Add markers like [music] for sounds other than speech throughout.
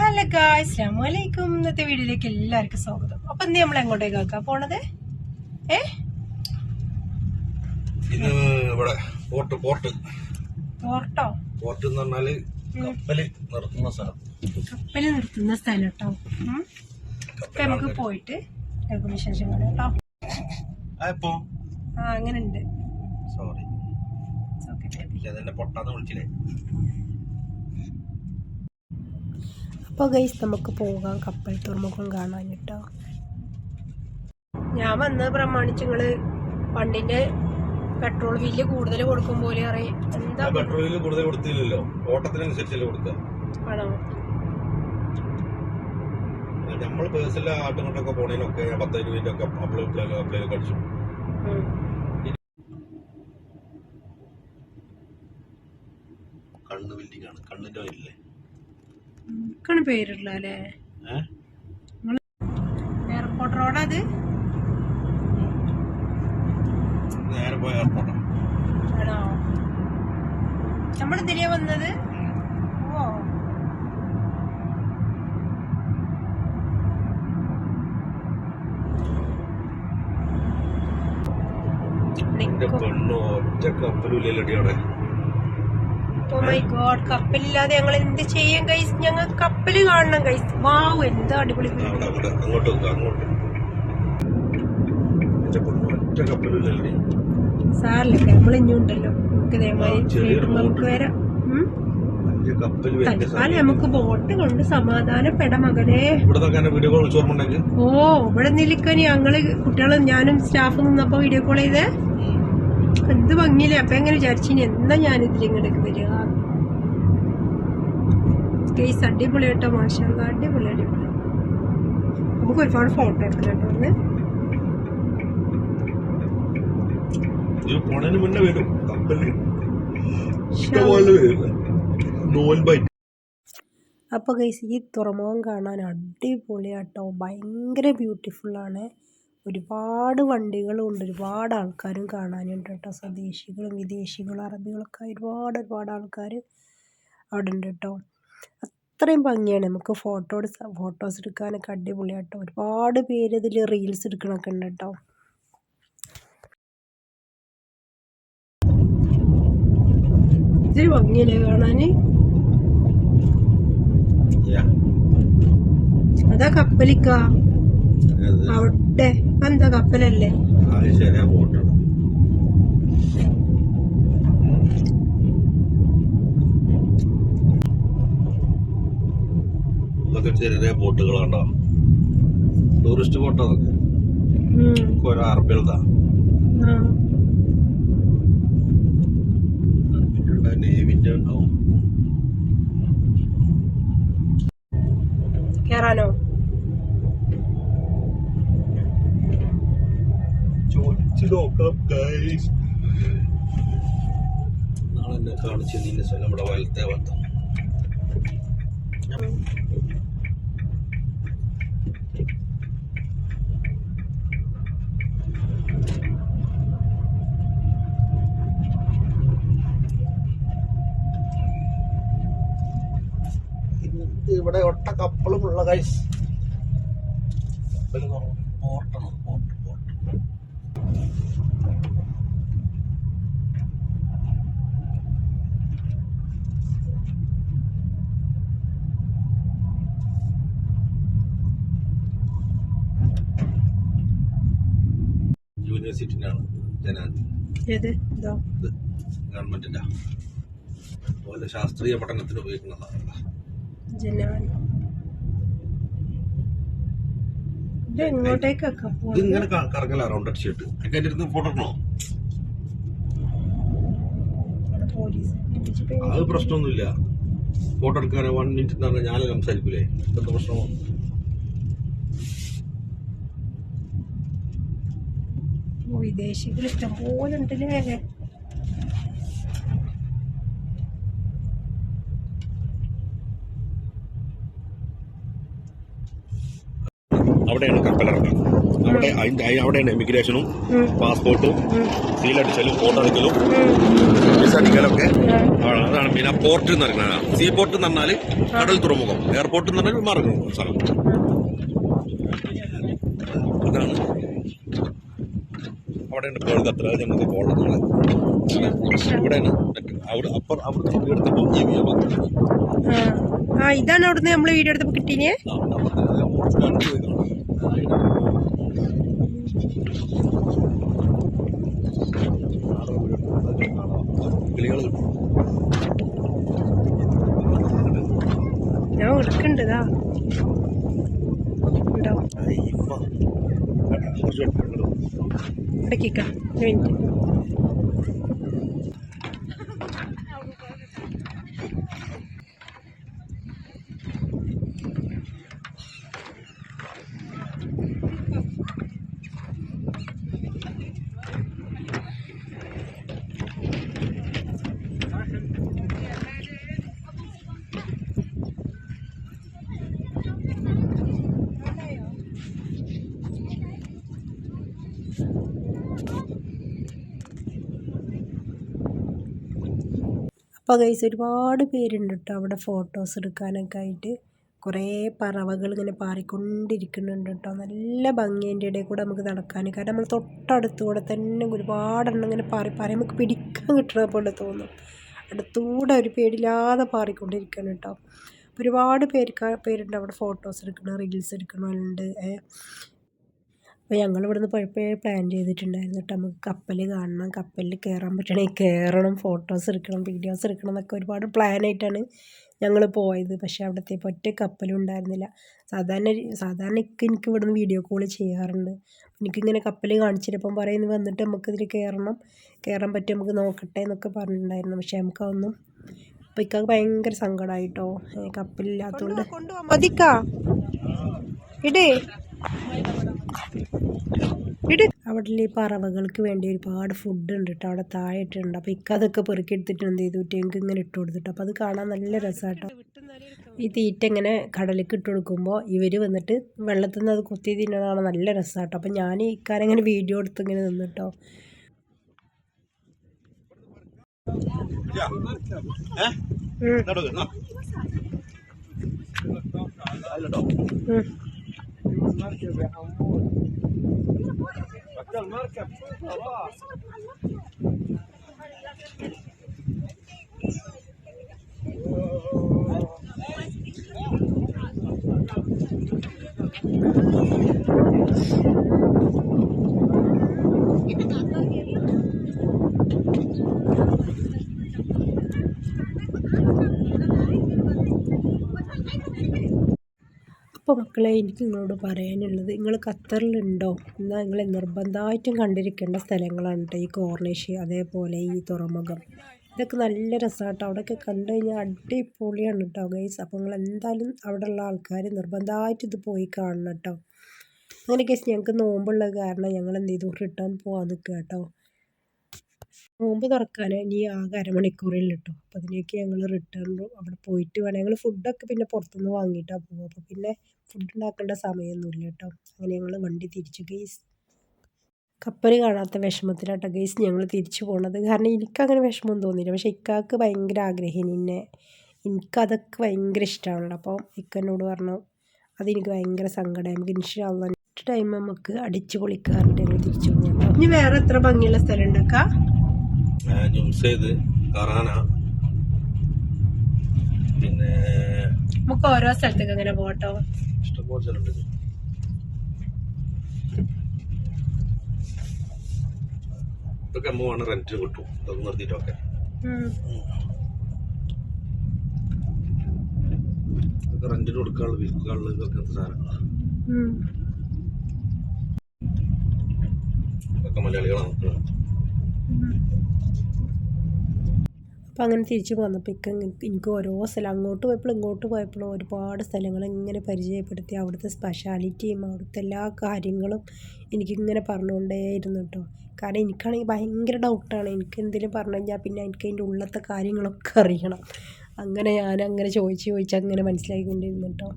Hello ഗായ് അസ്ലാമലൈക്കും ഇന്നത്തെ വീഡിയോയിലേക്ക് എല്ലാവർക്കും സ്വാഗതം. അപ്പൊ ഇന്ന് നമ്മൾ എങ്ങോട്ടേക്ക് ആക്കാം പോണത്? ഏ? ഇത് ഇവിടെ പോർട്ട് പോർട്ട്. പോർട്ടോ? പോർട്ട് എന്ന് പറഞ്ഞാൽ കപ്പൽ നിർത്തുന്ന സ്ഥലം. കപ്പൽ നിർത്തുന്ന സ്ഥലം കേട്ടോ അപ്പൊ നമുക്ക് പോയിട്ട് വിശേഷങ്ങൾ കേട്ടോ. ആ അങ്ങനെ ഉണ്ട് സോറി പൊട്ടാന്ന് വിളിച്ചില്ലേ? അപ്പോൾ ഗൈസ് നമുക്ക് പോകാം കപ്പൽ തുറമുഖം കാണാൻ കേട്ടോ. ഞാൻ വന്നത് പ്രമാണിച്ച് നിങ്ങൾ വണ്ടിന്റെ പെട്രോൾ ബില്ല് കൂടുതൽ കൊടുക്കും പോലെ അറിയാം എന്താ പെട്രോളിൽ കൂടുതൽ കൊടുത്തില്ലല്ലോ. ഓട്ടത്തിനനുസരിച്ചല്ലേ കൊടുക്കുക ആണോ? നമ്മൾ പേഴ്സണൽ ആട്ടും കൊണ്ടൊക്കെ പോണേനൊക്കെ പത്ത് രൂപയുടെ ഒക്കെ അപ്ലൈ അപ്ലൈ അപ്ലൈ കഴിച്ചു. കണ്ണ് ബിൽഡിംഗ് ആണ്. കണ്ണിന്റെ വരില്ലേ എനിക്കാണ് പേരുള്ള അല്ലേ? എയർപോർട്ട് റോഡ് അത്? നേരെ പോയ എയർപോർട്ടാണ് ആണോ? നമ്മൾ ഇതിലേ വന്നത്? ഓ. പെണ്ണു ഒറ്റ കപ്പലുമില്ലല്ലോ അവിടെ. ഓ മൈ ഗോഡ് കപ്പലില്ലാതെ ഞങ്ങൾ എന്ത് ചെയ്യും കൈസ് ഞങ്ങൾ കപ്പൽ കാണണം കൈസ് വാവ് എന്താ അടിപൊളി സാറല്ലേ നമ്മൾ ഇനിയുണ്ടല്ലോ നമുക്ക് ഇതേമാതിരി നമുക്ക് വരാം. തൽക്കാലം നമുക്ക് ബോട്ട് കൊണ്ട് സമാധാനപ്പെട മകനെ ഓ ഇവിടെ നിൽക്കാൻ ഞങ്ങൾ കുട്ടികളും ഞാനും സ്റ്റാഫ് നിന്നപ്പോ വീഡിയോ കോൾ ചെയ്തേ. എന്ത് ഭംഗിയില്ലേ. അപ്പൊ എങ്ങനെ വിചാരിച്ചിനി? എന്താ ഇങ്ങോട്ടേക്ക് വരിക? കേസ് അടിപൊളി കേട്ടോ മാഷാ അടിപൊളി അടിപൊളി. നമുക്ക് ഒരുപാട് ഫോട്ടോ എടുക്കണം കേട്ടോ ഒന്ന് പോണതിന് മുന്നേ വരും. കപ്പലിൽ ഇഷ്ടപോലെ വരില്ല നോൻപായിട്ട് അപ്പോൾ ഗൈസ് ഈ തുറമുഖം കാണാൻ അടിപൊളിയാട്ടോ. ഭയങ്കര ബ്യൂട്ടിഫുള്ളാണ് ഒരുപാട് വണ്ടികളും ഉണ്ട്. ഒരുപാട് ആൾക്കാരും കാണാനുണ്ട് കേട്ടോ. സ്വദേശികളും വിദേശികളും അറബികളൊക്കെ ഒരുപാട് ഒരുപാട് ആൾക്കാർ അവിടെ ഉണ്ട് കേട്ടോ. അത്രയും ഭംഗിയാണ് നമുക്ക് ഫോട്ടോ ഫോട്ടോസ് എടുക്കാനൊക്കെ അടിപൊളിയാട്ടോ. ഒരുപാട് പേര് ഇതിൽ റീൽസ് എടുക്കണൊക്കെ ഉണ്ട് കേട്ടോ ഇത്തിരി ഭംഗിയല്ലേ കാണാൻ അതാ കപ്പലിക്ക. അവിടെ എന്താ കപ്പലല്ലേ? ശരിയാ ബോട്ടുകൾ ചെറിയ ബോട്ടുകളാണ്ടോ ടൂറിസ്റ്റ് ബോട്ടാ അതൊക്കെ. ഓരോ അറബികളതാ. നേവിന്റെ ഉണ്ടാവും. കേറാനോ? ചോദിച്ചു നോക്കാം ഗൈസ് നാളെ എന്നെ കാണിച്ചു നിന്നെ സ്ഥലം നമ്മുടെ വലത്തെ ഇവിടെ ഒട്ട കപ്പളും ഉള്ള കൈസ് പോർട്ടാണ് പോർട്ട് പോർട്ട് യൂണിവേഴ്സിറ്റിനാണ് ജനാധി ഗവൺമെന്റിന്റെ അതുപോലെ ശാസ്ത്രീയ പഠനത്തിന് ഉപയോഗിക്കുന്നതാണ് ജനാൻ ഇത് എങ്ങോട്ടേക്കൊക്കെ ഇത് ഇങ്ങനെ കറങ്ങല റൗണ്ട് അടിച്ചിട്ട്. അതിന്റെ അടുത്ത് ഫോട്ടോ എടുക്കണോ? പോലീസ് അത് പ്രശ്നമൊന്നുമില്ല. ഫോട്ടോ എടുക്കാൻ വൺ മിനിറ്റ് എന്ന് പറഞ്ഞാൽ ഞാനും സംസാരിക്കൂലേ? എന്താ പ്രശ്നമോ? വിദേശികൾ ഇഷ്ടംപോലെ ഉണ്ടല്ലേ അവിടെയാണ് കപ്പലിറക്കം അവിടെ അതിന്റെ അവിടെയാണ് ഇമിഗ്രേഷനും പാസ്പോർട്ടും സീലടിച്ചാലും ഫോട്ടോ എടുക്കലും. വിസ അടിക്കലൊക്കെ അതാണ് പിന്നെ പോർട്ട് എന്ന് പറയുന്നത് സീ പോർട്ട് എന്ന് പറഞ്ഞാൽ കടൽ തുറമുഖം. എയർപോർട്ട് എന്ന് പറഞ്ഞാൽ വിമാനം സ്ഥലം. അതാണ് അവിടെയാണ് ഇപ്പോൾ ഖത്തറ ഞങ്ങൾക്ക് ഇവിടെയാണ് അവിടെ വീഡിയോ എടുത്തപ്പോൾ ഈ ആ. ഇതാണ് അവിടുന്ന് നമ്മൾ വീഡിയോ എടുത്തപ്പോൾ കിട്ടീനേ? കിളികൾ ഞാൻ എടുക്കണ്ട് ഇതാ. ഉണ്ടോ ഇടയ്ക്കിക്ക മിനിറ്റ്. അപ്പോൾ ഗൈസ് ഒരുപാട് പേരുണ്ട് കേട്ടോ അവിടെ ഫോട്ടോസ് എടുക്കാനൊക്കെ ആയിട്ട്. കുറേ പറവകൾ ഇങ്ങനെ പാറിക്കൊണ്ടിരിക്കുന്നുണ്ട് കേട്ടോ നല്ല ഭംഗിന്റെ ഇടയിൽ കൂടെ നമുക്ക് നടക്കാൻ. കാരണം നമ്മൾ തൊട്ടടുത്തൂടെ തന്നെ ഒരുപാടെണ്ണം ഇങ്ങനെ പാറി പാറി നമുക്ക് പിടിക്കാൻ കിട്ടണ പോലെ തോന്നും. അടുത്തൂടെ ഒരു പേടില്ലാതെ പാറിക്കൊണ്ടിരിക്കണം കേട്ടോ ഒരുപാട് പേർക്ക് പേരുണ്ട് അവിടെ ഫോട്ടോസ് എടുക്കണം റീൽസ് എടുക്കണമുണ്ട് അപ്പോൾ ഞങ്ങൾ ഇവിടുന്ന് പോയപ്പോഴേ പ്ലാൻ ചെയ്തിട്ടുണ്ടായിരുന്നു കേട്ടോ നമുക്ക് കപ്പൽ കാണണം കപ്പലിൽ കയറാൻ പറ്റണമെങ്കിൽ കയറണം ഫോട്ടോസ് എടുക്കണം വീഡിയോസ് എടുക്കണം എന്നൊക്കെ ഒരുപാട് പ്ലാനായിട്ടാണ് ഞങ്ങൾ പോയത്. പക്ഷേ അവിടുത്തെ ഒറ്റ കപ്പലും ഉണ്ടായിരുന്നില്ല. സാധാരണ സാധാരണ ഇക്ക് എനിക്ക് ഇവിടുന്ന് വീഡിയോ കോൾ ചെയ്യാറുണ്ട്. എനിക്കിങ്ങനെ കപ്പൽ കാണിച്ചിട്ടപ്പം പറയുന്നത് വന്നിട്ട് നമുക്കിതിൽ കയറണം കയറാൻ പറ്റും നമുക്ക് നോക്കട്ടെ എന്നൊക്കെ പറഞ്ഞിട്ടുണ്ടായിരുന്നു. പക്ഷേ നമുക്കതൊന്നും അപ്പോൾ ഇക്കൊക്കെ ഭയങ്കര സങ്കടമായിട്ടോ കപ്പലില്ലാത്തതുകൊണ്ട് ഇട്. അവിടെ ഈ പറവകൾക്ക് വേണ്ടി ഒരുപാട് ഫുഡ് ഉണ്ട് കേട്ടോ അവിടെ താഴെ ഇട്ടിട്ടുണ്ട് അപ്പോൾ ഇക്ക അതൊക്കെ പെറുക്കി എടുത്തിട്ട് എന്ത് ചെയ്തു? എനിക്ക് ഇങ്ങനെ ഇട്ട് കൊടുത്തിട്ട്. അപ്പോൾ അത് കാണാൻ നല്ല രസമാട്ടോ ഈ തീറ്റ ഇങ്ങനെ കടലിലേക്ക് ഇട്ട് കൊടുക്കുമ്പോൾ ഇവർ വന്നിട്ട് വെള്ളത്തിൽ നിന്ന് അത് കുത്തി തിന്നണതാണ് നല്ല രസമാട്ടോ അപ്പോൾ ഞാൻ ഈ ഇക്കാരം ഇങ്ങനെ വീഡിയോ എടുത്ത് ഇങ്ങനെ നിന്നിട്ടോ يقول مركب يا حمود المركب شوف خلاص. അപ്പോൾ മക്കളെ എനിക്ക് നിങ്ങളോട് പറയാനുള്ളത് നിങ്ങൾ ഖത്തറിലുണ്ടോ? എന്നാൽ നിങ്ങൾ നിർബന്ധമായിട്ടും കണ്ടിരിക്കേണ്ട സ്ഥലങ്ങളാണ് ഈ കോർണിഷ് അതേപോലെ ഈ തുറമുഖം. ഇതൊക്കെ നല്ല രസമാണ് കേട്ടോ അവിടെയൊക്കെ കണ്ടു കഴിഞ്ഞാൽ അടിപൊളിയാണ് കേട്ടോ ഗൈസ് അപ്പോൾ നിങ്ങൾ എന്തായാലും അവിടെയുള്ള ആൾക്കാർ നിർബന്ധമായിട്ട് ഇത് പോയി കാണണം കേട്ടോ അങ്ങനെ ഗൈസ് ഞങ്ങൾക്ക് നോമ്പുള്ള കാരണം ഞങ്ങൾ എന്ത് ചെയ്തു? റിട്ടേൺ പോകാൻ നിൽക്കുക കേട്ടോ നോമ്പ് തുറക്കാൻ ഇനി ആകെ അരമണിക്കൂറിൽ കിട്ടും അപ്പോൾ അതിനൊക്കെ ഞങ്ങൾ റിട്ടേൺ അവിടെ പോയിട്ട് വേണം. ഞങ്ങൾ ഫുഡൊക്കെ പിന്നെ പുറത്തുനിന്ന് വാങ്ങിയിട്ടാണ് പോകുക അപ്പോൾ പിന്നെ ഫുഡ് ഉണ്ടാക്കേണ്ട സമയമൊന്നുമില്ല കേട്ടോ. അങ്ങനെ ഞങ്ങൾ വണ്ടി തിരിച്ചു. ഗെയ്സ് കപ്പൽ കാണാത്ത വിഷമത്തിലാട്ടോ ഗെയ്സ് ഞങ്ങൾ തിരിച്ചു പോണത്. കാരണം എനിക്കങ്ങനെ വിഷമം തോന്നിയില്ല. പക്ഷേ ഇക്കാക്ക് ഭയങ്കര ആഗ്രഹം. എന്നെ എനിക്കതൊക്കെ ഭയങ്കര ഇഷ്ടമാണല്ലോ അപ്പോൾ ഇക്കനോട് പറഞ്ഞു അതെനിക്ക് ഭയങ്കര സങ്കടമായി നമുക്ക് ഇൻഷാല്ല നെക്സ്റ്റ് ടൈം നമുക്ക് അടിച്ചു പൊളിക്കാറുണ്ട് ഞങ്ങൾ തിരിച്ചു പോകുന്നത് ഇനി വേറെ എത്ര ഭംഗിയുള്ള സ്ഥലം ഉണ്ടാക്കാം നമുക്ക് ഓരോ സ്ഥലത്തേക്ക് അങ്ങനെ പോകട്ടോ ഇഷ്ടംപോലെ സ്ഥലമുണ്ട് ഇതൊക്കെ അമ്മ വേണം റെന്റിന് കിട്ടും. ഇതൊക്കെ നിർത്തിയിട്ടൊക്കെ ഇതൊക്കെ റെന്റിന് കൊടുക്കാനുള്ള വിൽക്കാനുള്ള ഇതൊക്കെ സാധനങ്ങളാണ് ഇതൊക്കെ മലയാളികളാണ് നോക്കുന്നത്. അപ്പം അങ്ങനെ തിരിച്ചു പോന്നപ്പോൾ ഇക്ക എനിക്ക് ഓരോ സ്ഥലം അങ്ങോട്ട് പോയപ്പോഴും ഇങ്ങോട്ട് പോയപ്പോഴും ഒരുപാട് സ്ഥലങ്ങൾ ഇങ്ങനെ പരിചയപ്പെടുത്തി. അവിടുത്തെ സ്പെഷ്യാലിറ്റിയും അവിടുത്തെ എല്ലാ കാര്യങ്ങളും എനിക്കിങ്ങനെ പറഞ്ഞുകൊണ്ടേയിരുന്നു കേട്ടോ കാരണം എനിക്കാണെങ്കിൽ ഭയങ്കര ഡൗട്ടാണ് എനിക്ക് എന്തെങ്കിലും പറഞ്ഞു കഴിഞ്ഞാൽ പിന്നെ എനിക്ക് അതിന്റെ ഉള്ളത്തെ കാര്യങ്ങളൊക്കെ അറിയണം. അങ്ങനെ ഞാൻ അങ്ങനെ ചോദിച്ച് ചോദിച്ച് അങ്ങനെ മനസ്സിലാക്കിക്കൊണ്ടിരുന്നു കേട്ടോ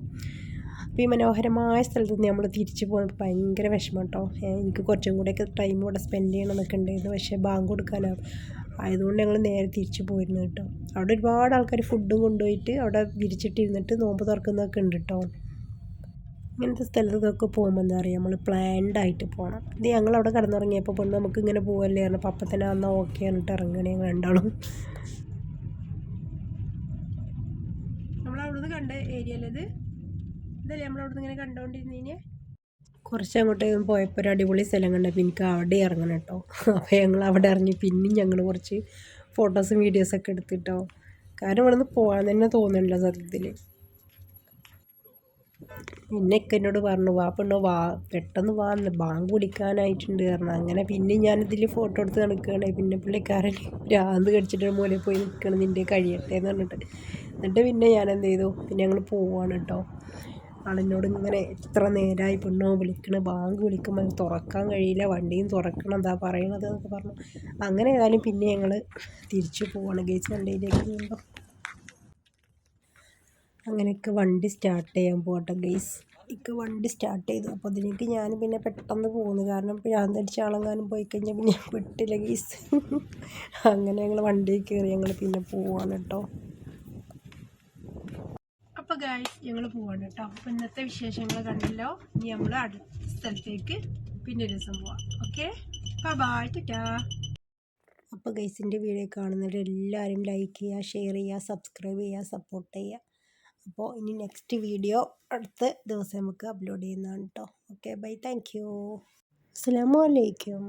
അപ്പോൾ ഈ മനോഹരമായ സ്ഥലത്ത് നിന്ന് നമ്മൾ തിരിച്ചു പോകുന്നത് ഭയങ്കര വിഷമം കേട്ടോ എനിക്ക് കുറച്ചും കൂടെയൊക്കെ ടൈം ഇവിടെ സ്പെൻഡ് ചെയ്യണമെന്നൊക്കെ ഉണ്ടായിരുന്നു പക്ഷേ ബാങ്ക് കൊടുക്കാനാണ് ആയതുകൊണ്ട് ഞങ്ങൾ നേരെ തിരിച്ചു പോയിരുന്നു കേട്ടോ. അവിടെ ഒരുപാട് ആൾക്കാർ ഫുഡും കൊണ്ടുപോയിട്ട് അവിടെ വിരിച്ചിട്ടിരുന്നിട്ട് നോമ്പ് തുറക്കുന്നതൊക്കെ ഉണ്ട് കേട്ടോ ഇങ്ങനത്തെ സ്ഥലത്തൊക്കെ പോകുമ്പോൾ എന്താ പറയുക നമ്മൾ പ്ലാൻഡ് ആയിട്ട് പോകണം ഇത് ഞങ്ങൾ അവിടെ കിടന്നുറങ്ങിയപ്പോൾ പെണ്ണ് നമുക്ക് ഇങ്ങനെ പോകല്ലേ പറഞ്ഞപ്പോൾ അപ്പം തന്നെ എന്നാൽ ഓക്കെ പറഞ്ഞിട്ട് ഇറങ്ങണേ ഞങ്ങൾ രണ്ടാളും. നമ്മളവിടുന്ന് കണ്ട ഏരിയയിലത് ഇതല്ലേ നമ്മളവിടുന്ന് ഇങ്ങനെ കണ്ടുകൊണ്ടിരുന്നതിന് കുറച്ച് അങ്ങോട്ട് പോയപ്പോൾ ഒരു അടിപൊളി സ്ഥലം കണ്ടപ്പോൾ എനിക്ക് അവിടെ ഇറങ്ങണം കേട്ടോ. അപ്പോൾ ഞങ്ങൾ അവിടെ ഇറങ്ങി. പിന്നെയും ഞങ്ങൾ കുറച്ച് ഫോട്ടോസും വീഡിയോസൊക്കെ എടുത്തിട്ടോ. കാരണം ഇവിടെ നിന്ന് പോകാൻ തന്നെ തോന്നുന്നില്ല സത്യത്തിൽ പിന്നെ ഒക്കെ എന്നോട് പറഞ്ഞു വാ പെണ്ണോ വാ. പെട്ടെന്ന് വാ. ബാങ്ക് കുടിക്കാനായിട്ടുണ്ട് പറഞ്ഞു. അങ്ങനെ പിന്നെ ഞാനിതിൽ ഫോട്ടോ എടുത്ത് നടക്കുകയാണ്. പിന്നെ പുള്ളിക്കാരൻ രാന്ത് കടിച്ചിട്ട് മൂലയിൽ പോയി നിൽക്കണം നിന്റെ കഴിയട്ടെ എന്ന് പറഞ്ഞിട്ട്. എന്നിട്ട് പിന്നെ ഞാൻ എന്ത് ചെയ്തു? പിന്നെ ഞങ്ങൾ പോവാണ് കേട്ടോ. ആളിനോട് ഇങ്ങനെ എത്ര നേരമായി പെണ്ണോ വിളിക്കണ ബാങ്ക് വിളിക്കുമ്പോൾ തുറക്കാൻ കഴിയില്ല വണ്ടിയും തുറക്കണം എന്താ പറയണത് എന്നൊക്കെ പറഞ്ഞു. അങ്ങനെ ഏതായാലും പിന്നെ ഞങ്ങൾ തിരിച്ചു പോവാണ് ഗേസ് വണ്ടിയിലേക്ക് വീണ്ടും അങ്ങനെയൊക്കെ വണ്ടി സ്റ്റാർട്ട് ചെയ്യാൻ പോകട്ടെ ഗേസ് ഇക്ക് വണ്ടി സ്റ്റാർട്ട് ചെയ്തു അപ്പോൾ അതിലേക്ക് ഞാൻ പിന്നെ പെട്ടെന്ന് പോകുന്നു കാരണം ഞാൻ തടിച്ച ആളെങ്ങാനും പോയി കഴിഞ്ഞാൽ പിന്നെ വിട്ടില്ല ഗേസ് [laughs] അങ്ങനെ ഞങ്ങൾ വണ്ടിയിൽ കയറി ഞങ്ങൾ പിന്നെ പോവാണ് കേട്ടോ അപ്പോൾ ഗായ്സ് ഞങ്ങൾ പോവാണ് കേട്ടോ അപ്പോൾ ഇന്നത്തെ വിശേഷങ്ങൾ കണ്ടല്ലോ. ഇനി നമ്മൾ അടുത്ത സ്ഥലത്തേക്ക് പിന്നെ ഒരു ദിവസം പോവാം. ഓക്കെ അപ്പൊ ഗൈസിന്റെ വീഡിയോ കാണുന്നവരെല്ലാവരും ലൈക്ക് ചെയ്യുക ഷെയർ ചെയ്യുക സബ്സ്ക്രൈബ് ചെയ്യുക സപ്പോർട്ട് ചെയ്യുക. അപ്പോൾ ഇനി നെക്സ്റ്റ് വീഡിയോ അടുത്ത ദിവസം നമുക്ക് അപ്ലോഡ് ചെയ്യുന്നതാണ് കേട്ടോ ഓക്കെ ബൈ താങ്ക് യു അസ്സാം വലൈക്കും